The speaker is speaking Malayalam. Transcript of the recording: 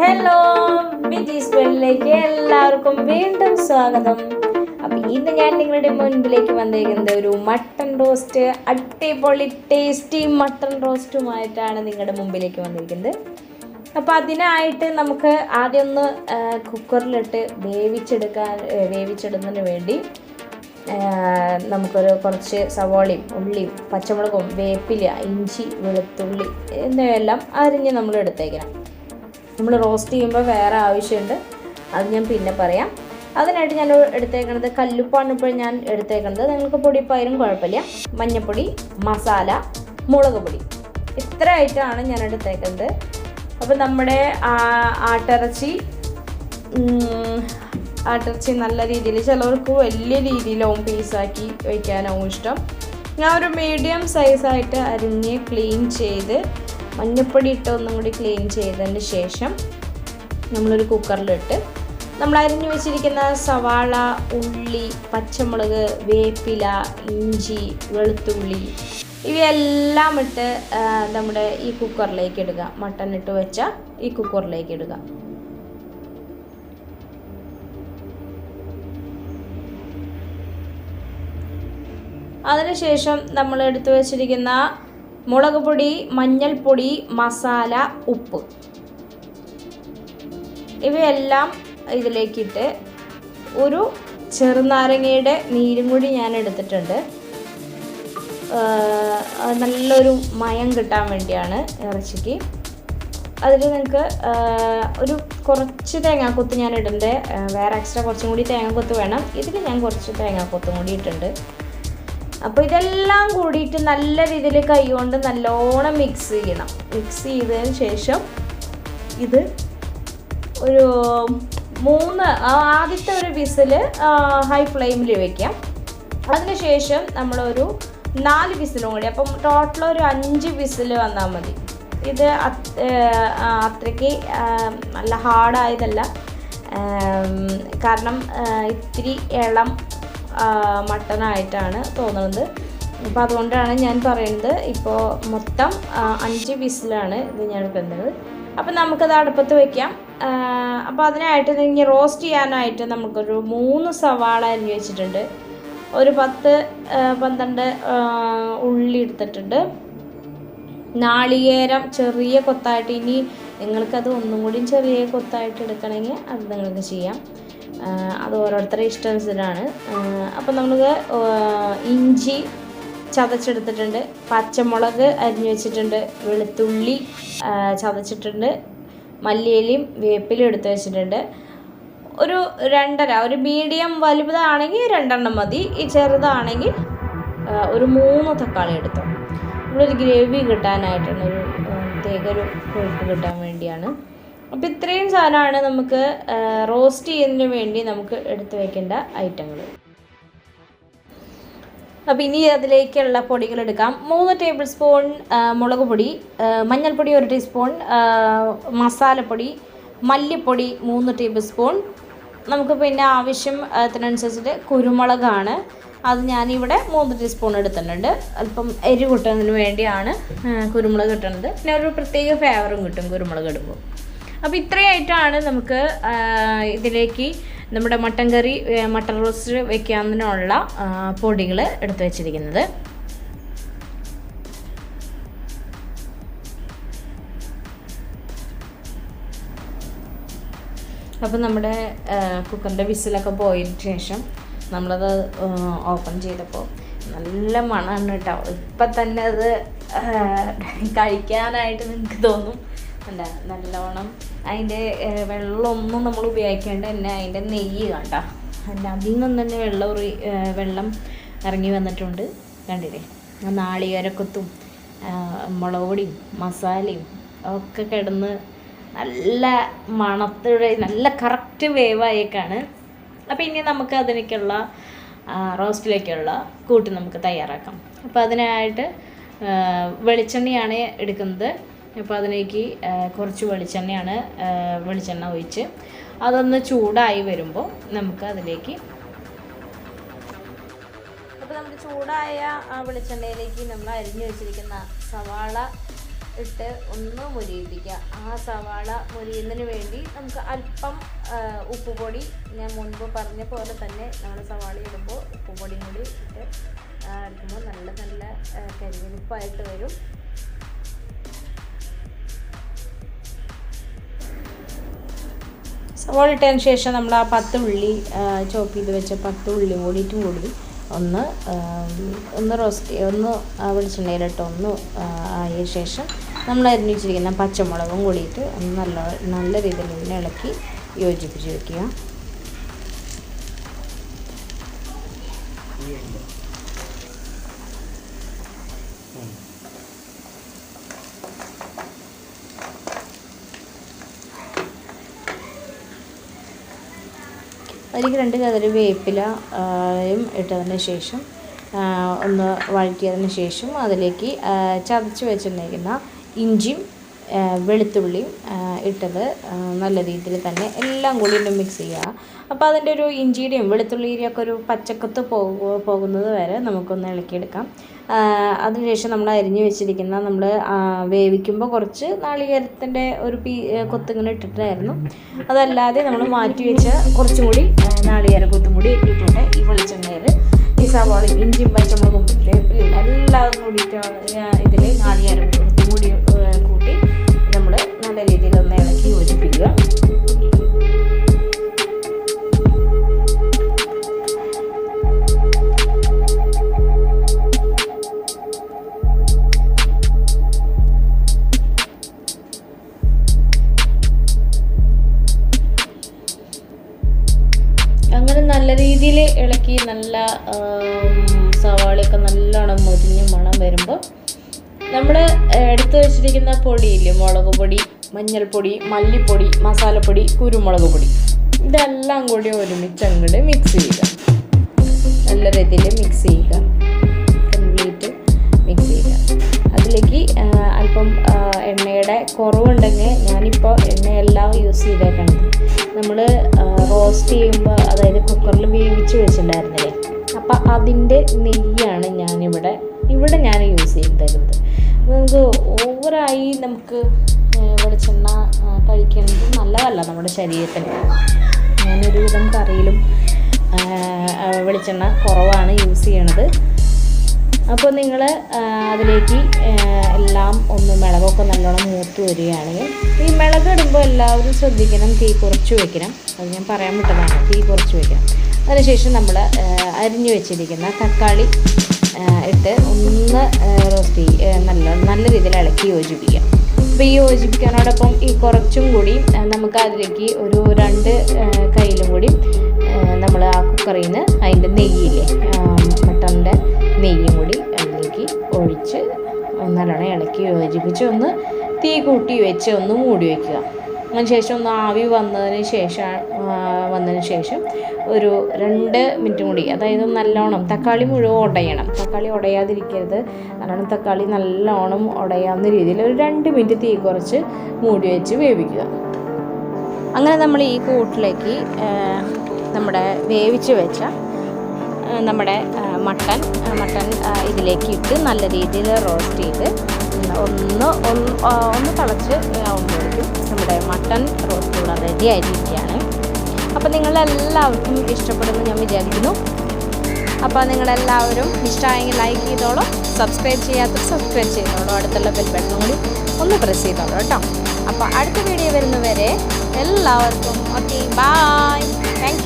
ഹലോ ബിജീസ് വേൾഡിലേക്ക് എല്ലാവർക്കും വീണ്ടും സ്വാഗതം. അപ്പം ഇന്ന് ഞാൻ നിങ്ങളുടെ മുൻപിലേക്ക് വന്നിരിക്കുന്നത് ഒരു മട്ടൺ റോസ്റ്റ് അടിപൊളി ടേസ്റ്റി മട്ടൺ റോസ്റ്റുമായിട്ടാണ് നിങ്ങളുടെ മുമ്പിലേക്ക് വന്നിരിക്കുന്നത്. അപ്പോൾ അതിനായിട്ട് നമുക്ക് ആദ്യം ഒന്ന് കുക്കറിലിട്ട് വേവിച്ചെടുക്കാൻ വേവിച്ചിടുന്നതിന് വേണ്ടി നമുക്കൊരു കുറച്ച് സവാളയും ഉള്ളിയും പച്ചമുളകും വേപ്പില ഇഞ്ചി വെളുത്തുള്ളി എന്നിവയെല്ലാം അരിഞ്ഞ് നമ്മൾ എടുത്തേക്കണം നമ്മൾ റോസ്റ്റ് ചെയ്യുമ്പോൾ വേറെ ആവശ്യമുണ്ട്. അത് ഞാൻ പിന്നെ പറയാം. അതിനായിട്ട് ഞാൻ എടുത്തേക്കണത് കല്ലുപ്പാണ് ഇപ്പോൾ ഞാൻ എടുത്തേക്കണത്. നിങ്ങൾക്ക് പൊടിപ്പായാലും കുഴപ്പമില്ല. മഞ്ഞൾപ്പൊടി മസാല മുളക് പൊടി. ഇത്ര ഐറ്റമാണ് ഞാൻ എടുത്തേക്കുന്നത് അപ്പോൾ നമ്മുടെ ആട്ടിറച്ചി ആട്ടിറച്ചി നല്ല രീതിയിൽ ചിലവർക്ക് വലിയ രീതിയിലാവും പീസാക്കി വയ്ക്കാനാവും ഇഷ്ടം. ഞാൻ ഒരു മീഡിയം സൈസായിട്ട് അരിഞ്ഞ് ക്ലീൻ ചെയ്ത് മഞ്ഞപ്പൊടി ഇട്ട് ഒന്നും കൂടി ക്ലീൻ ചെയ്തതിന് ശേഷം നമ്മളൊരു കുക്കറിലിട്ട് നമ്മൾ അരിഞ്ഞു വെച്ചിരിക്കുന്ന സവാള ഉള്ളി പച്ചമുളക് വേപ്പില ഇഞ്ചി വെളുത്തുള്ളി ഇവയെല്ലാം ഇട്ട് നമ്മുടെ ഈ കുക്കറിലേക്ക് ഇടുക. മട്ടൺ ഇട്ട് വെച്ച ഈ കുക്കറിലേക്ക് ഇടുക. അതിനുശേഷം നമ്മൾ എടുത്തു വച്ചിരിക്കുന്ന മുളക് പൊടി മഞ്ഞൾപ്പൊടി മസാല ഉപ്പ്. ഇവയെല്ലാം ഇതിലേക്കിട്ട് ഒരു ചെറുനാരങ്ങയുടെ നീരും കൂടി ഞാൻ എടുത്തിട്ടുണ്ട് നല്ലൊരു മയം കിട്ടാൻ വേണ്ടിയാണ് ഇറച്ചിക്ക് അതിൽ നിങ്ങൾക്ക് ഒരു കുറച്ച് തേങ്ങാക്കൊത്ത് ഞാൻ ഇടുന്നുണ്ട് വേറെ എക്സ്ട്രാ കുറച്ചും കൂടി തേങ്ങാക്കൊത്ത് വേണം. ഇതിൽ ഞാൻ കുറച്ച് തേങ്ങാക്കൊത്തും കൂടി ഇട്ടിട്ടുണ്ട്. അപ്പോൾ ഇതെല്ലാം കൂടിയിട്ട് നല്ല രീതിയിൽ കൈകൊണ്ട് നല്ലോണം മിക്സ് ചെയ്യണം. മിക്സ് ചെയ്തതിന് ശേഷം ഇത് ഒരു മൂന്ന് ആദ്യത്തെ ഒരു വിസിൽ ഹൈ ഫ്ലെയിമിൽ വയ്ക്കാം അതിനുശേഷം നമ്മളൊരു നാല് വിസിലും കൂടി അപ്പം ടോട്ടൽ ഒരു അഞ്ച് വിസിൽ വന്നാൽ മതി. ഇത് അത്രയ്ക്ക് നല്ല ഹാർഡായതല്ല കാരണം ഇത്തിരി ഇളം മട്ടനായിട്ടാണ് തോന്നുന്നത്. അപ്പോൾ അതുകൊണ്ടാണ് ഞാൻ പറയുന്നത് ഇപ്പോൾ മൊത്തം അഞ്ച് വിസിലാണ് ഇത് ഞാൻ എടുക്കുന്നത് അപ്പം നമുക്കത് അടുപ്പത്ത് വയ്ക്കാം അപ്പോൾ അതിനായിട്ട് ഇനി റോസ്റ്റ് ചെയ്യാനായിട്ട് നമുക്കൊരു മൂന്ന് സവാള അരിഞ്ഞ് വെച്ചിട്ടുണ്ട്. ഒരു പത്ത് പന്ത്രണ്ട് ഉള്ളി എടുത്തിട്ടുണ്ട്. നാളികേരം ചെറിയ കൊത്തായിട്ട് ഇനി നിങ്ങൾക്കത് ഒന്നും കൂടി ചെറിയ കൊത്തായിട്ട് എടുക്കണമെങ്കിൽ അത് നിങ്ങൾക്ക് ചെയ്യാം. അത് ഓരോരുത്തരുടെ ഇഷ്ടമനുസരിച്ചാണ് അപ്പം നമുക്ക് ഇഞ്ചി ചതച്ചെടുത്തിട്ടുണ്ട് പച്ചമുളക് അരിഞ്ഞു വെച്ചിട്ടുണ്ട് വെളുത്തുള്ളി ചതച്ചിട്ടുണ്ട് മല്ലിയിലയും വേപ്പിലും എടുത്ത് വെച്ചിട്ടുണ്ട്. ഒരു രണ്ടര ഒരു മീഡിയം വലുതാണെങ്കിൽ രണ്ടെണ്ണം മതി ഈ ചെറുതാണെങ്കിൽ ഒരു മൂന്ന് തക്കാളി എടുത്തോ. നമ്മളൊരു ഗ്രേവി കിട്ടാനായിട്ടാണ് ഒരു പ്രത്യേക ഒരു കൊഴുപ്പ് കിട്ടാൻ വേണ്ടിയാണ്. അപ്പോൾ ഇത്രയും സാധനമാണ് നമുക്ക് റോസ്റ്റ് ചെയ്യുന്നതിന് വേണ്ടി നമുക്ക് എടുത്തു വയ്ക്കേണ്ട ഐറ്റങ്ങൾ. അപ്പോൾ ഇനി അതിലേക്കുള്ള പൊടികൾ എടുക്കാം. മൂന്ന് ടേബിൾ സ്പൂൺ മുളക് പൊടി മഞ്ഞൾപ്പൊടി ഒരു ടീസ്പൂൺ മസാലപ്പൊടി മല്ലിപ്പൊടി മൂന്ന് ടേബിൾ സ്പൂൺ. നമുക്ക് പിന്നെ ആവശ്യം അതിനനുസരിച്ചിട്ട് കുരുമുളകാണ്. അത് ഞാനിവിടെ മൂന്ന് ടീസ്പൂൺ എടുത്തിട്ടുണ്ട്. അല്പം എരി കിട്ടുന്നതിന് വേണ്ടിയാണ് കുരുമുളക് കിട്ടുന്നത്. പിന്നെ ഒരു പ്രത്യേക ഫ്ലേവറും കിട്ടും കുരുമുളക് ഇടുമ്പോൾ. അപ്പോൾ ഇത്രയായിട്ടാണ് നമുക്ക് ഇതിലേക്ക് നമ്മുടെ മട്ടൻ കറി മട്ടൻ റോസ്റ്റ് വെക്കാവുന്നതിനുള്ള പൊടികൾ എടുത്തു വച്ചിരിക്കുന്നത്. അപ്പോൾ നമ്മുടെ കുക്കറിന്റെ വിസിലൊക്കെ പോയതിന് ശേഷം നമ്മളത് ഓപ്പൺ ചെയ്തപ്പോൾ നല്ല മണമാണ് കേട്ടോ ഇപ്പം തന്നെ അത് കഴിക്കാനായിട്ട് നിങ്ങൾക്ക് തോന്നും. അല്ല നല്ലോണം അതിന്റെ വെള്ളമൊന്നും നമ്മൾ ഉപയോഗിക്കേണ്ട തന്നെ അതിന്റെ നെയ്യ് കണ്ട. അല്ല അതിൽ നിന്ന് തന്നെ വെള്ളം ഉറി- വെള്ളം ഇറങ്ങി വന്നിട്ടുണ്ട്. കണ്ടില്ലേ? നാളികേരക്കൊത്തും മുളക് പൊടിയും മസാലയും ഒക്കെ കിടന്ന് നല്ല മണത്തോടെ നല്ല കറക്റ്റ് വേവായേക്കാണ് അപ്പോൾ ഇനി നമുക്ക് അതിലേക്കുള്ള റോസ്റ്റിലേക്കുള്ള കൂട്ട് നമുക്ക് തയ്യാറാക്കാം. അപ്പോൾ അതിനായിട്ട് വെളിച്ചെണ്ണയാണ് എടുക്കുന്നത്. അപ്പോൾ അതിലേക്ക് കുറച്ച് വെളിച്ചെണ്ണയാണ് വെളിച്ചെണ്ണ ഒഴിച്ച് അതൊന്ന് ചൂടായി വരുമ്പോൾ നമുക്ക് അതിലേക്ക് അപ്പോൾ നമുക്ക് ചൂടായ ആ വെളിച്ചെണ്ണയിലേക്ക് നമ്മൾ അരിഞ്ഞു വെച്ചിരിക്കുന്ന സവാള ഇട്ട് ഒന്ന് മുരിയിപ്പിക്കുക. ആ സവാള മുരിയുന്നതിന് വേണ്ടി നമുക്ക് അല്പം ഉപ്പുപൊടി ഞാൻ മുൻപ് പറഞ്ഞ പോലെ തന്നെ നമ്മൾ സവാള ഇടുമ്പോൾ ഉപ്പുപൊടിയും കൂടി ഇട്ട് ഇടുമ്പോൾ നല്ല നല്ല ആ, കരിവെളുപ്പായിട്ട് വരും. സവാള ഇട്ടതിന് ശേഷം നമ്മൾ ആ പത്ത് ഉള്ളി ചോപ്പ് ചെയ്ത് വെച്ച പത്ത് ഉള്ളി കൂടിയിട്ടും കൂടി ഒന്ന് ഒന്ന് റോസ്റ്റ് ഒന്ന് വെളിച്ചെണ്ണയിലിട്ട് ഒന്ന് ആയ ശേഷം നമ്മൾ അരിഞ്ഞു വെച്ചിരിക്കുന്ന പച്ചമുളകും കൂടിയിട്ട് ഒന്ന് നല്ല നല്ല രീതിയിൽ ഒന്ന് ഇളക്കി യോജിപ്പിച്ച് വെക്കുക. അതിലേക്ക് രണ്ട് കതിരി വേപ്പിലയും ഇട്ടതിന് ശേഷം ഒന്ന് വഴറ്റിയതിന് ശേഷം അതിലേക്ക് ചതച്ച് വെച്ചിട്ടുണ്ടെങ്കിൽ ഇഞ്ചിയും വെളുത്തുള്ളിയും ഇട്ടത് നല്ല രീതിയിൽ തന്നെ എല്ലാം കൂടി ഒന്ന് മിക്സ് ചെയ്യുക. അപ്പോൾ അതിന്റെ ഒരു ഇഞ്ചിയുടെയും വെളുത്തുള്ളിയുടെയും ഒക്കെ ഒരു പച്ചക്കത്ത് പോകു പോകുന്നത് വരെ നമുക്കൊന്ന് ഇളക്കിയെടുക്കാം. അതിനുശേഷം നമ്മൾ അരിഞ്ഞു വെച്ചിരിക്കുന്ന നമ്മൾ വേവിക്കുമ്പോൾ കുറച്ച് നാളികേരത്തിന്റെ ഒരു പീ കൊത്തിങ്ങനെ ഇട്ടിട്ടായിരുന്നു. അതല്ലാതെ നമ്മൾ മാറ്റി വെച്ച കുറച്ചും കൂടി നാളികേര കൊത്തും കൂടി ഇട്ടിട്ടുണ്ട്. ഈ വെളിച്ചെണ്ണയിൽ ഈ സവാള ഇഞ്ചിയും പച്ചമുളകും വേപ്പിലയും എല്ലാം കൂടിയിട്ട് ഇതിൽ നാളികേരം കൊത്തും കൂടി കൂട്ടി നമ്മൾ നല്ല രീതിയിൽ നല്ല രീതിയിൽ ഇളക്കി നല്ല സവാളയൊക്കെ നല്ലോണം മുരിഞ്ഞ് മണം വരുമ്പോൾ നമ്മൾ എടുത്തു വെച്ചിരിക്കുന്ന പൊടിയില്ലേ മുളക് പൊടി മഞ്ഞൾപ്പൊടി മല്ലിപ്പൊടി മസാലപ്പൊടി കുരുമുളക് പൊടി ഇതെല്ലാം കൂടി ഒരുമിച്ച് അങ്ങോട്ട് മിക്സ് ചെയ്യുക. നല്ല രീതിയിൽ മിക്സ് ചെയ്യുക. കുറവുണ്ടെങ്കിൽ ഞാനിപ്പോൾ എണ്ണയെല്ലാം യൂസ് ചെയ്തേക്കാണ്. നമ്മൾ റോസ്റ്റ് ചെയ്യുമ്പോൾ അതായത് കുക്കറിൽ വേവിച്ച് വെച്ചിട്ടുണ്ടായിരുന്നില്ലേ? അപ്പം അതിന്റെ നെയ്യാണ് ഞാനിവിടെ ഇവിടെ ഞാൻ യൂസ് ചെയ്തിരുന്നത് അപ്പോൾ നമുക്ക് ഓവറായി നമുക്ക് വെളിച്ചെണ്ണ കഴിക്കുന്നത് നല്ലതല്ല നമ്മുടെ ശരീരത്തിന്. ഞാനൊരു വിധം കറിയിലും വെളിച്ചെണ്ണ കുറവാണ് യൂസ് ചെയ്യണത്. അപ്പോൾ നിങ്ങൾ അതിലേക്ക് വരികയാണെങ്കിൽ ഈ മിളക് ഇടുമ്പോൾ എല്ലാവരും ശ്രദ്ധിക്കണം തീ കുറച്ച് വയ്ക്കണം അത് ഞാൻ പറയാൻ വിട്ടതാണ് തീ കുറച്ച് വയ്ക്കണം അതിനുശേഷം നമ്മൾ അരിഞ്ഞു വെച്ചിരിക്കുന്ന തക്കാളി ഇട്ട് ഒന്ന് റോസ്റ്റ് നല്ല നല്ല രീതിയിൽ ഇളക്കി യോജിപ്പിക്കാം അപ്പോൾ ഈ യോജിപ്പിക്കാനോടൊപ്പം ഈ കുറച്ചും കൂടി നമുക്ക് അതിലേക്ക് ഒരു രണ്ട് കയ്യിലും കൂടി നമ്മൾ ആ കുക്കറിൽ നിന്ന് അതിന്റെ നെയ്യില്ലേ മട്ടന്റെ നെയ്യും കൂടി അതിലേക്ക് ഒഴിച്ച് നല്ലോണം ഇളക്കി യോജിപ്പിച്ച് ഒന്ന് തീ കൂട്ടി വെച്ച് ഒന്ന് മൂടി വയ്ക്കുക അതിന് ശേഷം ഒന്ന് ആവി വന്നതിന് ശേഷം വന്നതിന് ശേഷം ഒരു രണ്ട് മിനിറ്റ് കൂടി അതായത് നല്ലോണം തക്കാളി മുഴുവൻ ഉടയണം. തക്കാളി ഉടയാതിരിക്കരുത്. നല്ലോണം തക്കാളി നല്ലോണം ഉടയാവുന്ന രീതിയിൽ ഒരു രണ്ട് മിനിറ്റ് തീ കുറച്ച് മൂടി വെച്ച് വേവിക്കുക. അങ്ങനെ നമ്മൾ ഈ കൂട്ടിലേക്ക് നമ്മുടെ വേവിച്ച് വെച്ച നമ്മുടെ മട്ടൻ മട്ടൻ ഇതിലേക്ക് ഇട്ട് നല്ല രീതിയിൽ റോസ്റ്റ് ചെയ്ത് ഒന്ന് ഒന്ന് ഒന്ന് തിളച്ച് ആവുമ്പോഴേക്കും നമ്മുടെ മട്ടൺ റോസ്റ്റ് കൂടെ റെഡി ആയിരിക്കുകയാണ് അപ്പോൾ നിങ്ങളെല്ലാവർക്കും ഇഷ്ടപ്പെടുമെന്ന് ഞാൻ വിചാരിക്കുന്നു. അപ്പോൾ നിങ്ങളെല്ലാവരും ഇഷ്ടമായെങ്കിൽ ലൈക്ക് ചെയ്തോളൂ സബ്സ്ക്രൈബ് ചെയ്യാത്ത സബ്സ്ക്രൈബ് ചെയ്തോളൂ അടുത്തുള്ള ബെൽ ബട്ടൺ കൂടി ഒന്ന് പ്രസ് ചെയ്തോളൂ കേട്ടോ. അപ്പോൾ അടുത്ത വീഡിയോ വരുന്നവരെ എല്ലാവർക്കും ഓക്കെ ബായ് താങ്ക്